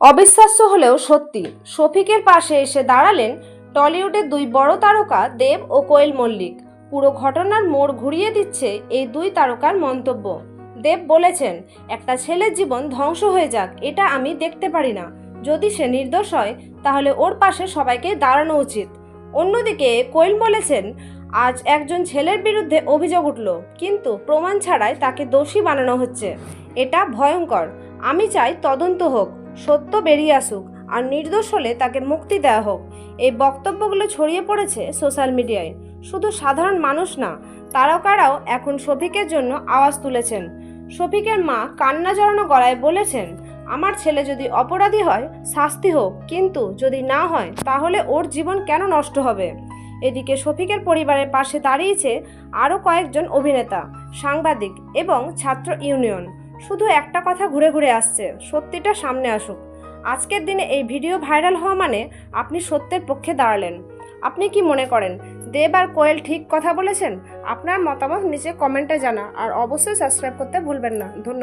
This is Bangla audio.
অবিশ্বাস্য হলেও সত্যি। শফিকের পাশে এসে দাঁড়ালেন টলিউডের দুই বড় তারকা দেব ও কোয়েল মল্লিক। পুরো ঘটনার মোড় ঘুরিয়ে দিচ্ছে এই দুই তারকার মন্তব্য। দেব বলেছেন, একটা ছেলের জীবন ধ্বংস হয়ে যাক, এটা আমি দেখতে পারি না। যদি সে নির্দোষ হয়, তাহলে ওর পাশে সবাইকে দাঁড়ানো উচিত। অন্যদিকে কোয়েল বলেছেন, আজ একজন ছেলের বিরুদ্ধে অভিযোগ উঠল, কিন্তু প্রমাণ ছাড়াই তাকে দোষী বানানো হচ্ছে। এটা ভয়ঙ্কর। আমি চাই তদন্ত হোক। সত্য বেরিয়ে আসুক আর নির্দোষ হলে তাকে মুক্তি দেওয়া হোক। এই বক্তব্যগুলো ছড়িয়ে পড়েছে সোশ্যাল মিডিয়ায়। শুধু সাধারণ মানুষ না, তারকারাও এখন শফিকের জন্য আওয়াজ তুলেছেন। শফিকের মা কান্না জড়ানো গলায় বলেছেন, আমার ছেলে যদি অপরাধী হয়, শাস্তি হোক। কিন্তু যদি না হয়, তাহলে ওর জীবন কেন নষ্ট হবে? এদিকে শফিকের পরিবারের পাশে দাঁড়িয়েছে আরও কয়েকজন অভিনেতা, সাংবাদিক এবং ছাত্র ইউনিয়ন। শুধু একটা কথা ঘুরে ঘুরে আসছে, সত্যিটা সামনে আসুক। আজকের দিনে এই ভিডিও ভাইরাল হওয়া মানে আপনি সত্যের পক্ষে দাঁড়ালেন। আপনি কি মনে করেন, দেব আর কোয়েল ঠিক কথা বলেছেন? আপনার মতামত নিচে কমেন্টে জানা, আর অবশ্যই সাবস্ক্রাইব করতে ভুলবেন না। ধন্যবাদ।